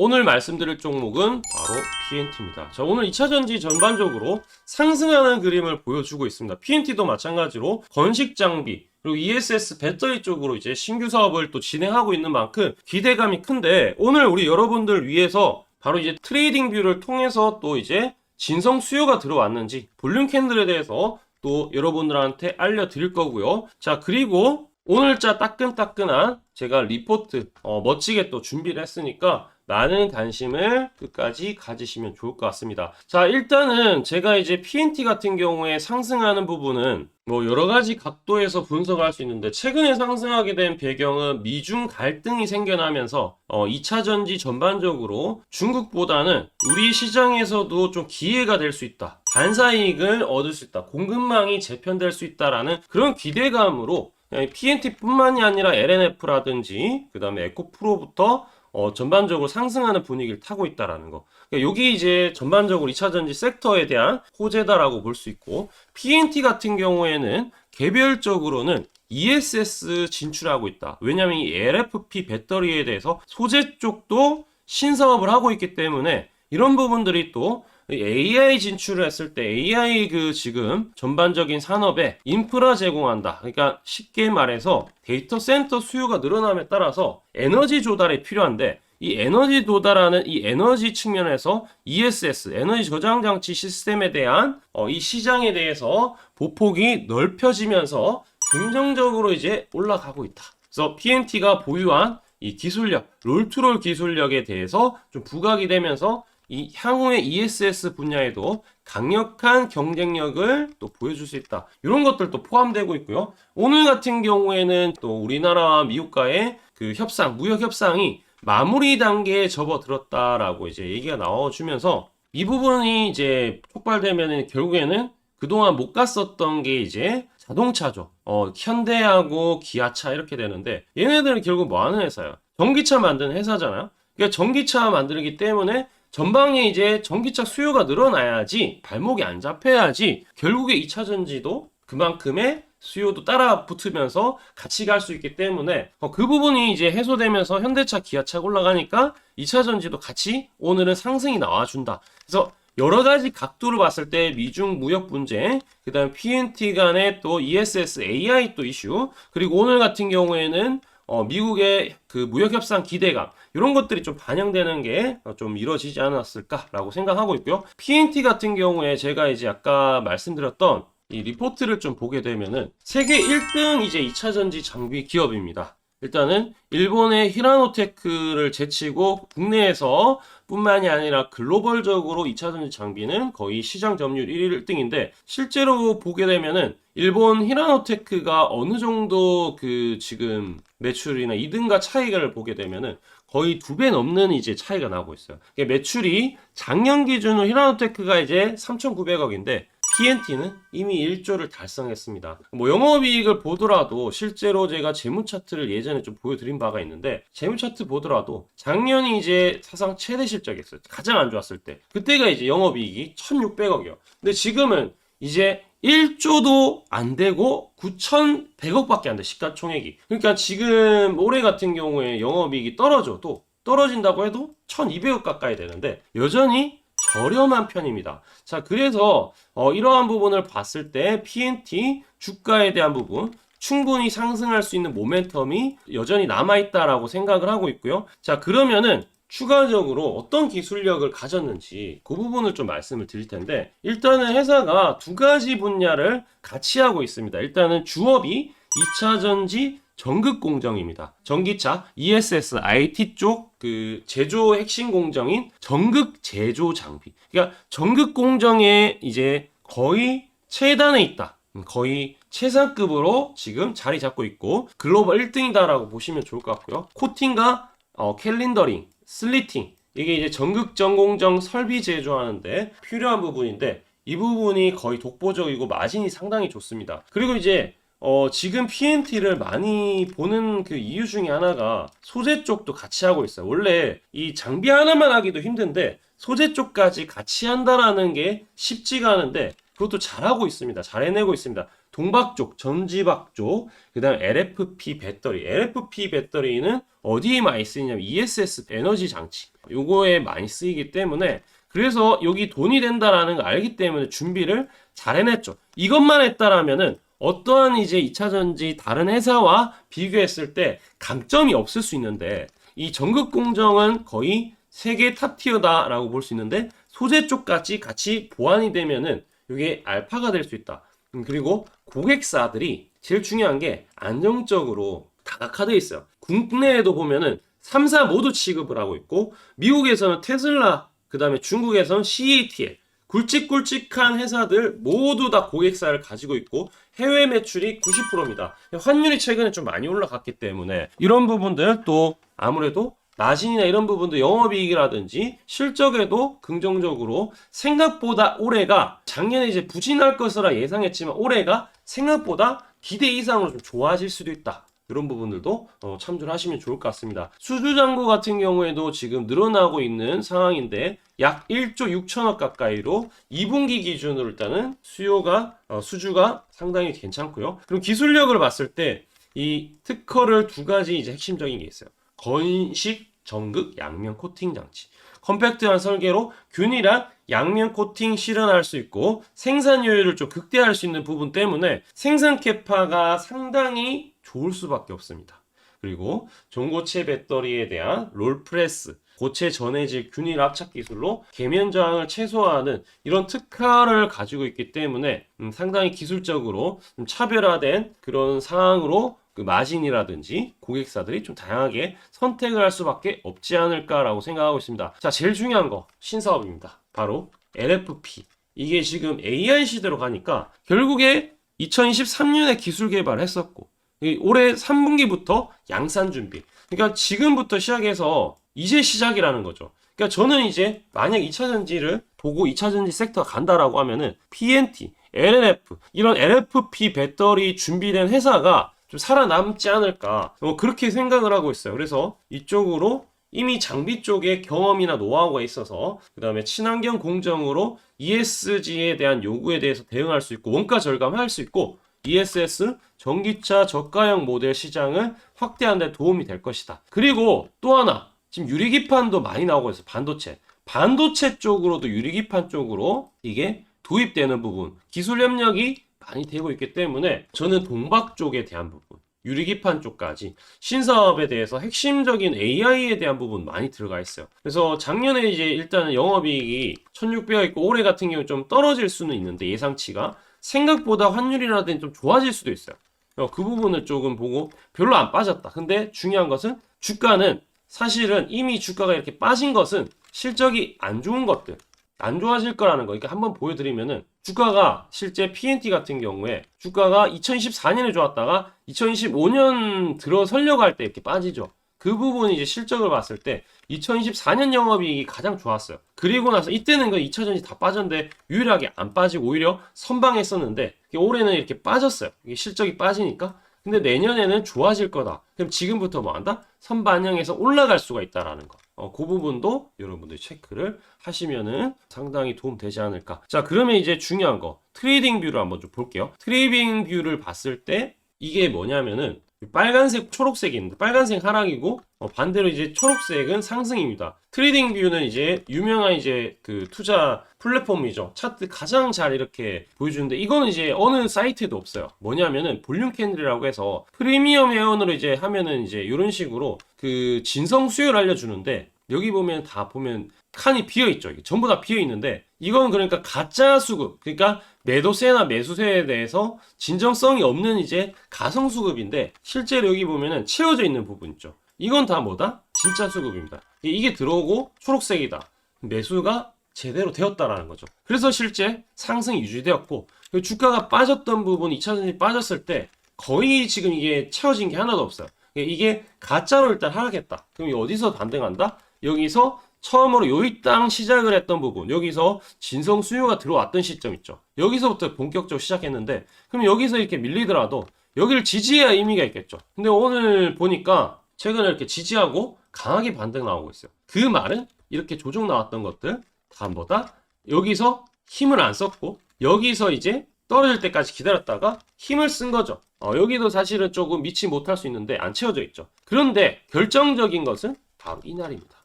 오늘 말씀드릴 종목은 바로 PNT입니다. 자, 오늘 2차 전지 전반적으로 상승하는 그림을 보여주고 있습니다. PNT도 마찬가지로 건식 장비, 그리고 ESS 배터리 쪽으로 이제 신규 사업을 또 진행하고 있는 만큼 기대감이 큰데 오늘 우리 여러분들 위해서 바로 이제 트레이딩 뷰를 통해서 또 이제 진성 수요가 들어왔는지 볼륨 캔들에 대해서 또 여러분들한테 알려드릴 거고요. 자, 그리고 오늘자 따끈따끈한 제가 리포트 어, 멋지게 또 준비를 했으니까 많은 관심을 끝까지 가지시면 좋을 것 같습니다. 자, 일단은 제가 이제 PNT 같은 경우에 상승하는 부분은 뭐 여러 가지 각도에서 분석할 수 있는데 최근에 상승하게 된 배경은 미중 갈등이 생겨나면서 어, 2차 전지 전반적으로 중국보다는 우리 시장에서도 좀 기회가 될 수 있다. 반사이익을 얻을 수 있다. 공급망이 재편될 수 있다라는 그런 기대감으로 PNT뿐만이 아니라 LNF라든지 그 다음에 에코프로부터 어, 전반적으로 상승하는 분위기를 타고 있다라는 거. 그러니까 여기 이제 전반적으로 2차 전지 섹터에 대한 호재다라고 볼 수 있고 PNT 같은 경우에는 개별적으로는 ESS 진출하고 있다. 왜냐하면 이 LFP 배터리에 대해서 소재 쪽도 신사업을 하고 있기 때문에 이런 부분들이 또 AI 진출을 했을 때 AI 그 지금 전반적인 산업에 인프라 제공한다. 그러니까 쉽게 말해서 데이터 센터 수요가 늘어남에 따라서 에너지 조달이 필요한데 이 에너지 도달하는 이 에너지 측면에서 ESS 에너지 저장 장치 시스템에 대한 어, 이 시장에 대해서 보폭이 넓혀지면서 긍정적으로 이제 올라가고 있다. 그래서 PNT가 보유한 이 기술력, 롤투롤 기술력에 대해서 좀 부각이 되면서 이 향후의 ESS 분야에도 강력한 경쟁력을 또 보여줄 수 있다. 이런 것들도 포함되고 있고요. 오늘 같은 경우에는 또 우리나라와 미국과의 그 협상, 무역 협상이 마무리 단계에 접어들었다라고 이제 얘기가 나와주면서 이 부분이 이제 촉발되면은 결국에는 그동안 못 갔었던 게 이제 자동차죠. 어, 현대하고 기아차 이렇게 되는데 얘네들은 결국 뭐 하는 회사야? 전기차 만드는 회사잖아요. 그러니까 전기차 만들기 때문에 전방에 이제 전기차 수요가 늘어나야지 발목이 안 잡혀야지 결국에 2차 전지도 그만큼의 수요도 따라 붙으면서 같이 갈 수 있기 때문에 어, 그 부분이 이제 해소되면서 현대차, 기아차가 올라가니까 2차 전지도 같이 오늘은 상승이 나와준다. 그래서 여러 가지 각도를 봤을 때 미중 무역 분쟁, 그 다음 PNT 간의 또 ESS AI 또 이슈, 그리고 오늘 같은 경우에는 어, 미국의 그 무역 협상 기대감 이런 것들이 좀 반영되는 게 좀 이루어지지 않았을까라고 생각하고 있고요. PNT 같은 경우에 제가 이제 아까 말씀드렸던 이 리포트를 좀 보게 되면은 세계 1등 이제 2차 전지 장비 기업입니다. 일단은 일본의 히라노테크를 제치고 국내에서 뿐만이 아니라 글로벌적으로 2차 전지 장비는 거의 시장 점유율 1등인데 실제로 보게 되면은 일본 히라노테크가 어느 정도 그 지금 매출이나 이등과 차이를 보게 되면은 거의 두 배 넘는 이제 차이가 나고 있어요. 그러니까 매출이 작년 기준으로 히라노테크가 이제 3,900억인데 PNT는 이미 1조를 달성했습니다. 뭐 영업이익을 보더라도 실제로 제가 재무 차트를 예전에 좀 보여드린 바가 있는데 재무 차트 보더라도 작년이 이제 사상 최대 실적이었어요. 가장 안 좋았을 때 그때가 이제 영업이익이 1,600억이요. 근데 지금은 이제 1조도 안 되고 9,100억밖에 안 돼, 시가총액이. 그러니까 지금 올해 같은 경우에 영업이익이 떨어져도 떨어진다고 해도 1,200억 가까이 되는데 여전히 저렴한 편입니다. 자, 그래서 어, 이러한 부분을 봤을 때 PNT 주가에 대한 부분 충분히 상승할 수 있는 모멘텀이 여전히 남아 있다라고 생각을 하고 있고요. 자, 그러면은 추가적으로 어떤 기술력을 가졌는지 그 부분을 좀 말씀을 드릴 텐데 일단은 회사가 두 가지 분야를 같이 하고 있습니다. 일단은 주업이 2차 전지 전극 공정입니다. 전기차 ESS IT 쪽 그 제조 핵심 공정인 전극 제조 장비. 그러니까 전극 공정에 이제 거의 최단에 있다. 거의 최상급으로 지금 자리 잡고 있고 글로벌 1등이다라고 보시면 좋을 것 같고요. 코팅과 어, 캘린더링, 슬리팅 이게 이제 전극 전 공정 설비 제조하는데 필요한 부분인데 이 부분이 거의 독보적이고 마진이 상당히 좋습니다. 그리고 이제 어, 지금 PNT를 많이 보는 그 이유 중에 하나가 소재 쪽도 같이 하고 있어요. 원래 이 장비 하나만 하기도 힘든데 소재 쪽까지 같이 한다라는 게 쉽지가 않은데 그것도 잘하고 있습니다. 잘 해내고 있습니다. 동박 쪽, 전지박 쪽, 그 다음 LFP 배터리. LFP 배터리는 어디에 많이 쓰이냐면 ESS 에너지 장치 요거에 많이 쓰이기 때문에 그래서 여기 돈이 된다라는 걸 알기 때문에 준비를 잘 해냈죠. 이것만 했다라면은 어떠한 이제 2차 전지 다른 회사와 비교했을 때 강점이 없을 수 있는데 이 전극 공정은 거의 세계 탑티어다라고 볼 수 있는데 소재 쪽까지 같이 보완이 되면은 이게 알파가 될 수 있다. 음, 그리고 고객사들이 제일 중요한 게 안정적으로 다각화되어 있어요. 국내에도 보면은 3사 모두 취급을 하고 있고 미국에서는 테슬라, 그 다음에 중국에서는 CATL 굵직굵직한 회사들 모두 다 고객사를 가지고 있고 해외 매출이 90%입니다. 환율이 최근에 좀 많이 올라갔기 때문에 이런 부분들 또 아무래도 마진이나 이런 부분도 영업이익이라든지 실적에도 긍정적으로 생각보다 올해가 작년에 이제 부진할 것이라 예상했지만 올해가 생각보다 기대 이상으로 좀 좋아질 수도 있다. 이런 부분들도 어, 참조를 하시면 좋을 것 같습니다. 수주 잔고 같은 경우에도 지금 늘어나고 있는 상황인데 약 1조 6천억 가까이로 2분기 기준으로 일단은 수요가 어, 수주가 상당히 괜찮고요. 그럼 기술력을 봤을 때 이 특허를 두 가지 이제 핵심적인 게 있어요. 건식 전극 양면 코팅 장치. 컴팩트한 설계로 균일한 양면 코팅 실현할 수 있고 생산 효율을 좀 극대화할 수 있는 부분 때문에 생산 캐파가 상당히 좋을 수밖에 없습니다. 그리고 전고체 배터리에 대한 롤프레스, 고체 전해질 균일 압착 기술로 계면 저항을 최소화하는 이런 특화를 가지고 있기 때문에 음, 상당히 기술적으로 좀 차별화된 그런 상황으로 그 마진이라든지 고객사들이 좀 다양하게 선택을 할 수밖에 없지 않을까라고 생각하고 있습니다. 자, 제일 중요한 거 신사업입니다. 바로 LFP. 이게 지금 AI 시대로 가니까 결국에 2023년에 기술 개발을 했었고 이 올해 3분기부터 양산 준비. 그러니까 지금부터 시작해서 이제 시작이라는 거죠. 그러니까 저는 이제 만약 2차 전지를 보고 2차 전지 섹터가 간다라고 하면은 PNT, LNF 이런 LFP 배터리 준비된 회사가 좀 살아남지 않을까 뭐 그렇게 생각을 하고 있어요. 그래서 이쪽으로 이미 장비 쪽에 경험이나 노하우가 있어서 그 다음에 친환경 공정으로 ESG에 대한 요구에 대해서 대응할 수 있고 원가 절감할 수 있고 ESS 전기차 저가형 모델 시장을 확대하는 데 도움이 될 것이다. 그리고 또 하나 지금 유리기판도 많이 나오고 있어요. 반도체. 반도체 쪽으로도 유리기판 쪽으로 이게 도입되는 부분 기술 협력이 많이 되고 있기 때문에 저는 동박 쪽에 대한 부분 유리기판 쪽까지 신사업에 대해서 핵심적인 AI에 대한 부분 많이 들어가 있어요. 그래서 작년에 이제 일단은 영업이익이 1600가 있고 올해 같은 경우 좀 떨어질 수는 있는데 예상치가 생각보다 환율이라든지 좀 좋아질 수도 있어요. 어, 그 부분을 조금 보고 별로 안 빠졌다. 근데 중요한 것은 주가는 사실은 이미 주가가 이렇게 빠진 것은 실적이 안 좋은 것들, 안 좋아질 거라는 거. 그러니까 한번 보여드리면은 주가가 실제 PNT 같은 경우에 주가가 2014년에 좋았다가 2015년 들어서려고 할 때 이렇게 빠지죠. 그 부분이 이제 실적을 봤을 때 2024년 영업이익이 가장 좋았어요. 그리고 나서 이때는 그 2차 전지 다 빠졌는데 유일하게 안 빠지고 오히려 선방했었는데 올해는 이렇게 빠졌어요. 이게 실적이 빠지니까. 근데 내년에는 좋아질 거다. 그럼 지금부터 뭐 한다? 선반영해서 올라갈 수가 있다라는 거. 어, 그 부분도 여러분들이 체크를 하시면은 상당히 도움 되지 않을까. 자, 그러면 이제 중요한 거. 트레이딩 뷰를 한번 좀 볼게요. 트레이딩 뷰를 봤을 때 이게 뭐냐면은 빨간색, 초록색이 있는데 빨간색 하락이고 어, 반대로 이제 초록색은 상승입니다. 트레이딩 뷰는 이제 유명한 이제 그 투자 플랫폼이죠. 차트 가장 잘 이렇게 보여주는데 이거는 이제 어느 사이트에도 없어요. 뭐냐면은 볼륨 캔들이라고 해서 프리미엄 회원으로 이제 하면은 이제 이런 식으로 그 진성 수요를 알려주는데 여기 보면 다 보면 칸이 비어 있죠. 이게 전부 다 비어 있는데 이건 그러니까 가짜 수급, 그러니까 매도세나 매수세에 대해서 진정성이 없는 이제 가성 수급인데 실제로 여기 보면은 채워져 있는 부분 있죠. 이건 다 뭐다? 진짜 수급입니다. 이게 들어오고 초록색이다. 매수가 제대로 되었다라는 거죠. 그래서 실제 상승이 유지되었고 주가가 빠졌던 부분 2차 전지 빠졌을 때 거의 지금 이게 채워진 게 하나도 없어요. 이게 가짜로 일단 하락했다. 그럼 어디서 반등한다? 여기서 처음으로 땅 시작을 했던 부분 여기서 진성 수요가 들어왔던 시점 있죠 여기서부터 본격적으로 시작했는데 그럼 여기서 이렇게 밀리더라도 여기를 지지해야 의미가 있겠죠 근데 오늘 보니까 최근에 이렇게 지지하고 강하게 반등 나오고 있어요 그 말은 이렇게 조정 나왔던 것들 다 뭐다 여기서 힘을 안 썼고 여기서 이제 떨어질 때까지 기다렸다가 힘을 쓴 거죠. 어, 여기도 사실은 조금 미치 못할 수 있는데 안 채워져 있죠. 그런데 결정적인 것은 바로 이날입니다.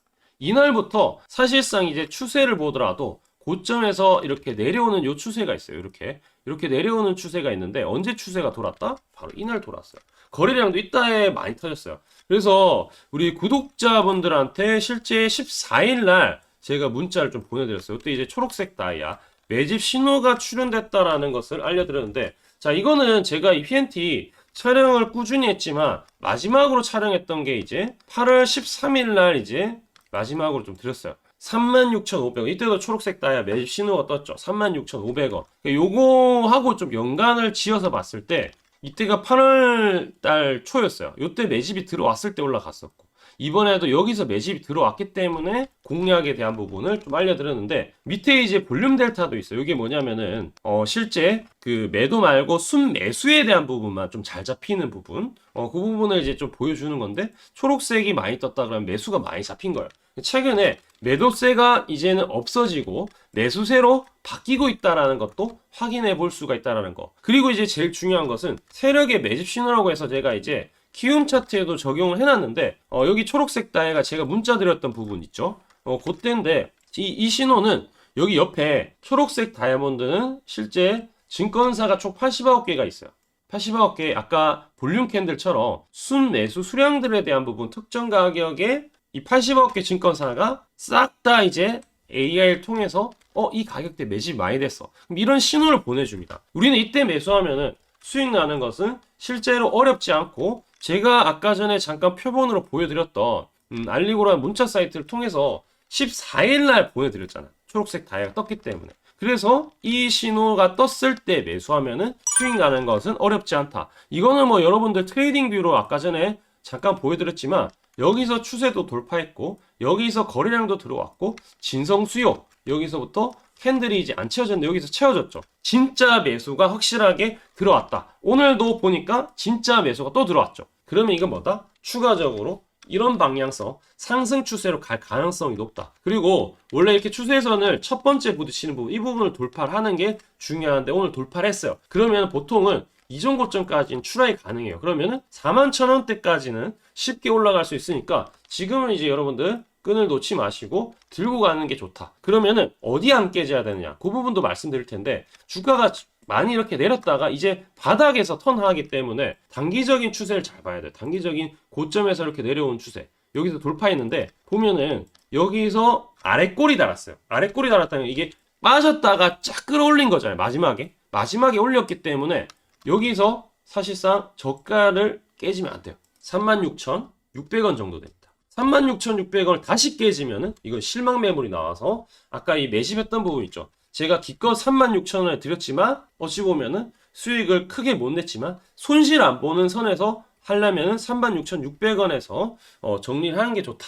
이날부터 사실상 이제 추세를 보더라도 고점에서 이렇게 내려오는 요 추세가 있어요. 이렇게 이렇게 내려오는 추세가 있는데 언제 추세가 돌았다? 바로 이날 돌았어요. 거래량도 이따에 많이 터졌어요. 그래서 우리 구독자분들한테 실제 14일 날 제가 문자를 좀 보내드렸어요. 그때 이제 초록색 다이아 매집 신호가 출현됐다라는 것을 알려드렸는데 자 이거는 제가 이 PNT 촬영을 꾸준히 했지만 마지막으로 촬영했던 게 이제 8월 13일 날 이제 마지막으로 좀 드렸어요. 36,500원. 이때도 초록색 다이아 매집 신호가 떴죠. 36,500원. 요거하고 좀 연관을 지어서 봤을 때 이때가 8월 달 초였어요. 요때 매집이 들어왔을 때 올라갔었고 이번에도 여기서 매집이 들어왔기 때문에 공략에 대한 부분을 좀 알려드렸는데 밑에 이제 볼륨 델타도 있어요. 이게 뭐냐면은 어 실제 그 매도 말고 순 매수에 대한 부분만 좀 잘 잡히는 부분 어 그 부분을 이제 좀 보여주는 건데 초록색이 많이 떴다 그러면 매수가 많이 잡힌 거예요. 최근에 매도세가 이제는 없어지고 매수세로 바뀌고 있다라는 것도 확인해 볼 수가 있다라는 거. 그리고 이제 제일 중요한 것은 세력의 매집 신호라고 해서 제가 이제 키움 차트에도 적용을 해놨는데 어, 여기 초록색 다이가 제가 문자 드렸던 부분 있죠. 어, 그때인데 이, 이 신호는 여기 옆에 초록색 다이아몬드는 실제 증권사가 총 89개가 있어요. 89개 아까 볼륨 캔들처럼 순 매수 수량들에 대한 부분 특정 가격에 이 80억 개 증권사가 싹 다 이제 AI를 통해서 어 이 가격대 매집 많이 됐어. 그럼 이런 신호를 보내줍니다. 우리는 이때 매수하면은 수익 나는 것은 실제로 어렵지 않고 제가 아까 전에 잠깐 표본으로 보여드렸던 음, 알리고라는 문자 사이트를 통해서 14일 날 보내드렸잖아. 초록색 다이아가 떴기 때문에. 그래서 이 신호가 떴을 때 매수하면은 수익 나는 것은 어렵지 않다. 이거는 뭐 여러분들 트레이딩 뷰로 아까 전에 잠깐 보여드렸지만 여기서 추세도 돌파했고 여기서 거래량도 들어왔고 진성 수요 여기서부터 캔들이 이제 안 채워졌는데 여기서 채워졌죠. 진짜 매수가 확실하게 들어왔다. 오늘도 보니까 진짜 매수가 또 들어왔죠. 그러면 이건 뭐다? 추가적으로 이런 방향성 상승 추세로 갈 가능성이 높다. 그리고 원래 이렇게 추세선을 첫 번째 부딪히는 부분 이 부분을 돌파를 하는 게 중요한데 오늘 돌파를 했어요. 그러면 보통은 이전 고점까지는 추락이 가능해요. 그러면은 4만 천 원대까지는 쉽게 올라갈 수 있으니까 지금은 이제 여러분들 끈을 놓지 마시고 들고 가는 게 좋다. 그러면은 어디 안 깨져야 되느냐? 그 부분도 말씀드릴 텐데 주가가 많이 이렇게 내렸다가 이제 바닥에서 턴하기 때문에 단기적인 추세를 잘 봐야 돼. 단기적인 고점에서 이렇게 내려온 추세. 여기서 돌파했는데 보면은 여기서 아래 꼬리 달았어요. 아래 꼬리 달았다면 이게 빠졌다가 쫙 끌어올린 거잖아요. 마지막에. 마지막에 올렸기 때문에 여기서 사실상 저가를 깨지면 안 돼요. 36,600원 정도 됩니다. 36,600원을 다시 깨지면은 이건 실망 매물이 나와서 아까 이 매집했던 부분 있죠. 제가 기껏 36,000원에 드렸지만 어찌 보면은 수익을 크게 못 냈지만 손실 안 보는 선에서 하려면은 36,600원에서 어, 정리를 하는 게 좋다.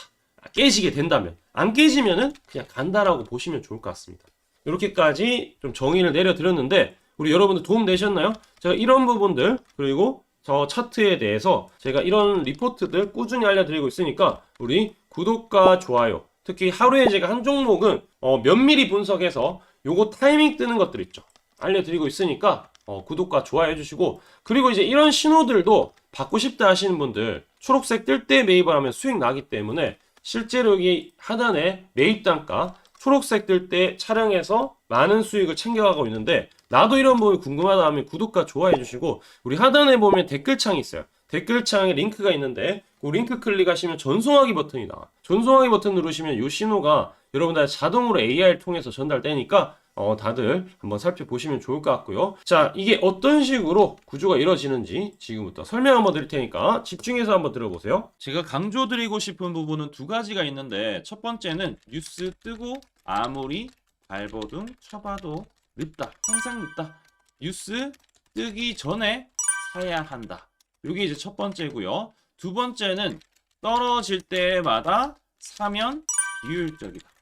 깨지게 된다면 안 깨지면은 그냥 간다라고 보시면 좋을 것 같습니다. 이렇게까지 좀 정의를 내려드렸는데 우리 여러분들 도움 되셨나요? 제가 이런 부분들 그리고 저 차트에 대해서 제가 이런 리포트들 꾸준히 알려드리고 있으니까 우리 구독과 좋아요 특히 하루에 제가 한 종목은 어, 면밀히 분석해서 요거 타이밍 뜨는 것들 있죠 알려드리고 있으니까 어, 구독과 좋아요 해주시고 그리고 이제 이런 신호들도 받고 싶다 하시는 분들 초록색 뜰 때 매입을 하면 수익 나기 때문에 실제로 여기 하단에 매입 단가 초록색 뜰때 촬영해서 많은 수익을 챙겨가고 있는데 나도 이런 부분이 궁금하다 하면 구독과 좋아해 주시고 우리 하단에 보면 댓글창이 있어요. 댓글창에 링크가 있는데 그 링크 클릭하시면 전송하기 버튼이 나와. 전송하기 버튼 누르시면 이 신호가 여러분들 자동으로 AI를 통해서 전달되니까 어, 다들 한번 살펴보시면 좋을 것 같고요. 자, 이게 어떤 식으로 구조가 이루어지는지 지금부터 설명 한번 드릴 테니까 집중해서 한번 들어보세요. 제가 강조드리고 싶은 부분은 두 가지가 있는데 첫 번째는 뉴스 뜨고 아무리 발버둥 쳐봐도 늦다. 항상 늦다. 뉴스 뜨기 전에 사야 한다. 이게 이제 첫 번째고요. 두 번째는 떨어질 때마다 사면 비효율적이다.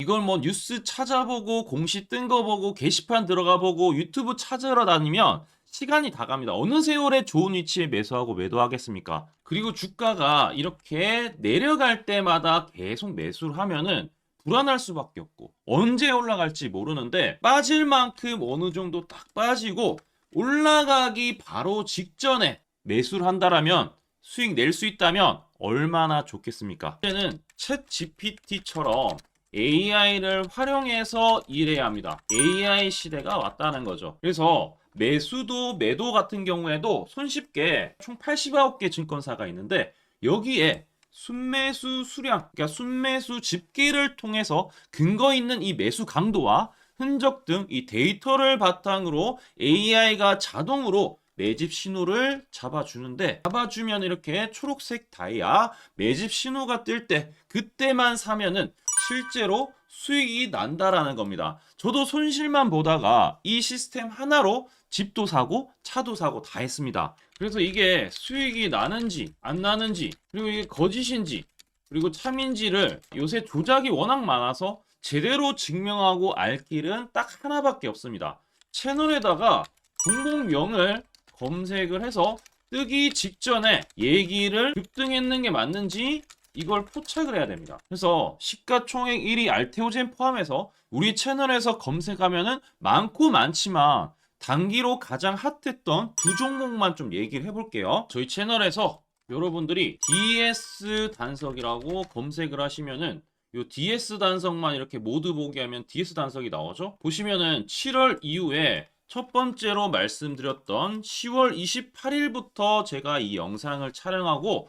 이걸 뭐 뉴스 찾아보고 공시 뜬 거 보고 게시판 들어가 보고 유튜브 찾으러 다니면 시간이 다 갑니다. 어느 세월에 좋은 위치에 매수하고 매도하겠습니까? 그리고 주가가 이렇게 내려갈 때마다 계속 매수를 하면은 불안할 수밖에 없고 언제 올라갈지 모르는데 빠질 만큼 어느 정도 딱 빠지고 올라가기 바로 직전에 매수를 한다라면 수익 낼 수 있다면 얼마나 좋겠습니까? 이제는 챗 GPT처럼 AI를 활용해서 일해야 합니다. AI 시대가 왔다는 거죠. 그래서 매수도 매도 같은 경우에도 손쉽게 총 89개 증권사가 있는데 여기에 순매수 수량, 그러니까 순매수 집계를 통해서 근거 있는 이 매수 강도와 흔적 등 이 데이터를 바탕으로 AI가 자동으로 매집 신호를 잡아주는데 잡아주면 이렇게 초록색 다이아 매집 신호가 뜰 때 그때만 사면은 실제로 수익이 난다라는 겁니다. 저도 손실만 보다가 이 시스템 하나로 집도 사고 차도 사고 다 했습니다. 그래서 이게 수익이 나는지 안 나는지 그리고 이게 거짓인지 그리고 참인지를 요새 조작이 워낙 많아서 제대로 증명하고 알 길은 딱 하나밖에 없습니다. 채널에다가 종목명을 검색을 해서 뜨기 직전에 얘기를 급등했는 게 맞는지 이걸 포착을 해야 됩니다. 그래서 시가총액 1위 알테오젠 포함해서 우리 채널에서 검색하면은 많고 많지만 단기로 가장 핫했던 두 종목만 좀 얘기를 해볼게요. 저희 채널에서 여러분들이 DS 단석이라고 검색을 하시면은 요 DS 단석만 이렇게 모두 보기 하면 DS 단석이 나오죠. 보시면은 7월 이후에 첫 번째로 말씀드렸던 10월 28일부터 제가 이 영상을 촬영하고